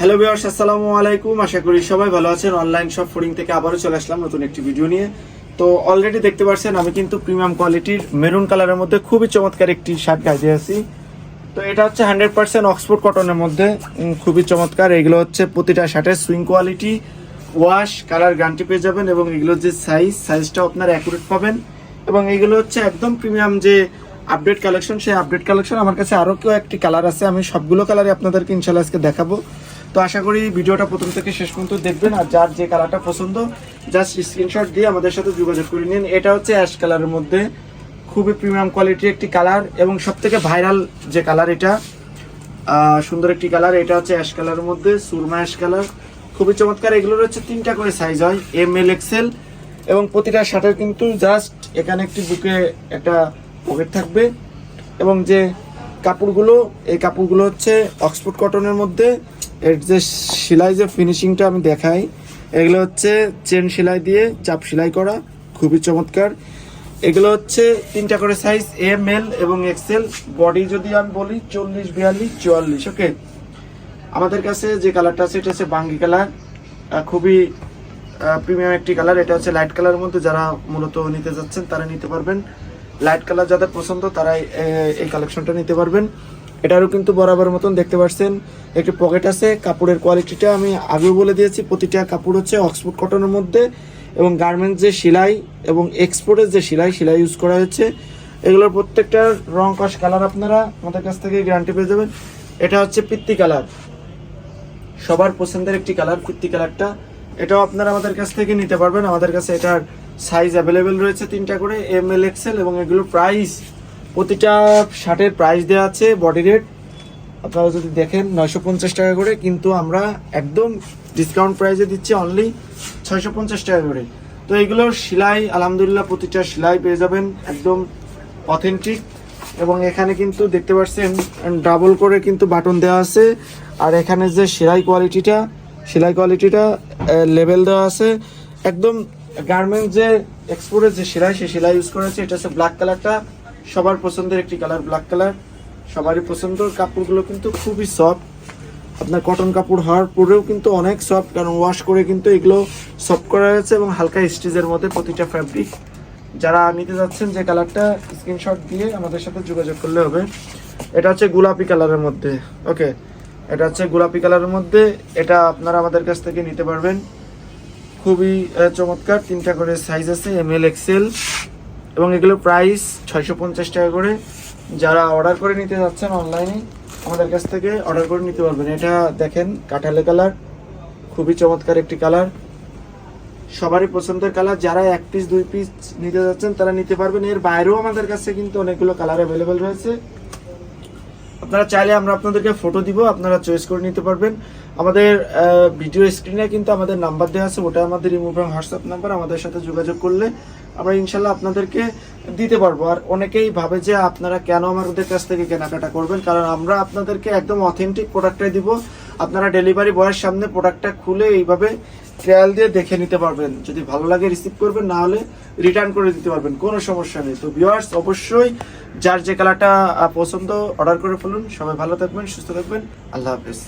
Hello বিয়ার্স আসসালামু আলাইকুম। আশা করি সবাই ভালো আছেন। অনলাইন শপ ফুডিং থেকে আবারও চলে আসলাম নতুন একটি ভিডিও নিয়ে। তো অলরেডি দেখতে পাচ্ছেন আমি কিন্তু প্রিমিয়াম কোয়ালিটির মেরুন কালারের মধ্যে খুবই চমৎকার একটি শার্ট গাইতে আছি। তো এটা হচ্ছে হান্ড্রেড পার্সেন্ট অক্সফোর্ড কটনের মধ্যে। খুবই চমৎকার। এগুলো হচ্ছে প্রতিটা শার্টের sewing quality wash colour guarantee পেয়ে যাবেন এবং এগুলোর যে সাইজ সাইজটাও আপনার অ্যাকুরেট পাবেন। এবং এগুলো হচ্ছে একদম প্রিমিয়াম যে আপডেট কালেকশন সেই আপডেট কালেকশন আমার কাছে আরও কেউ একটি কালার আছে। আমি সবগুলো কালারে আপনাদেরকে ইনশাল্লাহ আজকে দেখাবো। তো আশা করি ভিডিওটা প্রথম থেকে শেষ পর্যন্ত দেখবেন আর যার যে কালারটা পছন্দ জাস্ট স্ক্রিনশট দিয়ে আমাদের সাথে যোগাযোগ করে নিন। এটা হচ্ছে অ্যাশ কালারের মধ্যে খুবই প্রিমিয়াম কোয়ালিটির একটি কালার এবং সব থেকে ভাইরাল যে কালার এটা সুন্দর একটি কালার এটা হচ্ছে অ্যাশ কালারের মধ্যে, সুরমা অ্যাশ কালার খুবই চমৎকার, এগুলোর হচ্ছে তিনটা করে সাইজ হয় এম এল এক্সেল এবং প্রতিটা শার্টের কিন্তু জাস্ট এখানে একটি বুকে একটা পকেট থাকবে এবং যে কাপড়গুলো, এই কাপড়গুলো হচ্ছে অক্সফোর্ড কটনের মধ্যে এর যে সেলাই যে ফিনিশিংটা আমি দেখাই, এগুলো হচ্ছে চেন সেলাই দিয়ে চাপ সেলাই করা, খুবই চমৎকার। এগুলো হচ্ছে তিনটা করে সাইজ এম এল এবং এক্সেল বডি যদি আমি বলি চল্লিশ, বিয়াল্লিশ, চুয়াল্লিশ ওকে আমাদের কাছে যে কালারটা আছে, এটা হচ্ছে বাঙ্গি কালার খুবই প্রিমিয়াম একটি কালার এটা হচ্ছে লাইট কালারের মধ্যে যারা মূলত নিতে যাচ্ছেন, তারা নিতে পারবেন। লাইট কালার যাদের পছন্দ তারা এই কালেকশনটা নিতে পারবেন। এটারও কিন্তু বরাবর মতন দেখতে পাচ্ছেন। একটি পকেট আছে, কাপড়ের কোয়ালিটিটা আমি আগেও বলে দিয়েছি, প্রতিটা কাপড় হচ্ছে অক্সফোর্ড কটনের মধ্যে এবং গার্মেন্টস যে সেলাই এবং এক্সপোর্টের যে সেলাই সেলাই ইউজ করা হয়েছে। এগুলোর প্রত্যেকটার রং কস কালার আপনারা আমাদের কাছ থেকে গ্যারান্টি পেয়ে যাবেন। এটা হচ্ছে পিত্তি কালার সবার পছন্দের একটি কালার কুর্তি কালারটা এটাও আপনারা আমাদের কাছ থেকে নিতে পারবেন। আমাদের কাছে এটার সাইজ অ্যাভেলেবেল রয়েছে তিনটা করে এম এল এক্সেল এবং এগুলোর প্রাইস প্রতিটা শার্টের প্রাইস দেওয়া আছে বডি রেট আপনারা যদি দেখেন, নয়শো পঞ্চাশ টাকা করে, কিন্তু আমরা একদম ডিসকাউন্ট প্রাইসে দিচ্ছি অনলি ছয়শো পঞ্চাশ টাকা করে। তো এগুলোর সেলাই, আলহামদুলিল্লাহ প্রতিটা সেলাই পেয়ে যাবেন, একদম অথেন্টিক এবং এখানে কিন্তু দেখতে পাচ্ছেন ডাবল করে কিন্তু বাটন দেওয়া আছে। আর এখানে যে সেলাই কোয়ালিটিটা সেলাই কোয়ালিটিটা লেভেল দেওয়া আছে। একদম গার্মেন্টস যে এক্সপোর্টের যে সেলাই, সেই সেলাই ইউজ করেছে এটা হচ্ছে ব্ল্যাক কালারটা সবার পছন্দের একটি কালার ব্ল্যাক কালার সবারই পছন্দ। কাপড়গুলো কিন্তু খুবই সফট আপনার কটন কাপড় হওয়ার পরেও কিন্তু অনেক সফট কারণ ওয়াশ করে কিন্তু এগুলো সফট করা হয়েছে এবং হালকা স্টিচের মধ্যে প্রতিটা ফ্যাব্রিক যারা নিতে যাচ্ছেন যে কালারটা স্ক্রিনশট দিয়ে আমাদের সাথে যোগাযোগ করলে হবে। এটা হচ্ছে গোলাপি কালারের মধ্যে। ওকে এটা হচ্ছে গোলাপি কালারের মধ্যে। এটা আপনারা আমাদের কাছ থেকে নিতে পারবেন। খুবই চমৎকার। তিনটা করে সাইজ আছে এম এল এক্সেল এবং এগুলো প্রাইস ছয়শো পঞ্চাশ টাকা করে। যারা অর্ডার করে নিতে যাচ্ছেন অনলাইনে আমাদের কাছ থেকে অর্ডার করে নিতে পারবেন। এটা দেখেন কাঁঠালে কালার খুবই চমৎকার একটি কালার সবারই পছন্দের কালার যারা এক পিস দুই পিস নিতে যাচ্ছেন, তারা নিতে পারবেন। এর বাইরেও আমাদের কাছে কিন্তু অনেকগুলো কালার অ্যাভেলেবেল রয়েছে। আপনারা চাইলে আমরা আপনাদেরকে ফটো দিব, আপনারা চয়েস করে নিতে পারবেন। আমাদের ভিডিও স্ক্রিনে কিন্তু আমাদের নাম্বার দেওয়া আছে, ওটা আমাদের রিমুভ হোয়াটসঅ্যাপ নাম্বার আমাদের সাথে যোগাযোগ করলে আমরা ইনশাল্লাহ আপনাদেরকে দিতে পারব। আর অনেকেই ভাবে যে আপনারা কেন আমাদের কাছ থেকে কেনাকাটা করবেন, কারণ আমরা আপনাদেরকে একদম অথেন্টিক প্রোডাক্টটাই দিব। আপনারা ডেলিভারি বয়ের সামনে প্রোডাক্টটা খুলে এইভাবে ট্রায়াল দিয়ে দেখে নিতে পারবেন। যদি ভালো লাগে রিসিভ করবেন, না হলে রিটার্ন করে দিতে পারবেন। কোনো সমস্যা নেই। তো ভিউয়ার্স অবশ্যই যার যে কালারটা পছন্দ অর্ডার করে ফেলুন। সবাই ভালো থাকবেন, সুস্থ থাকবেন। আল্লাহ হাফেজ।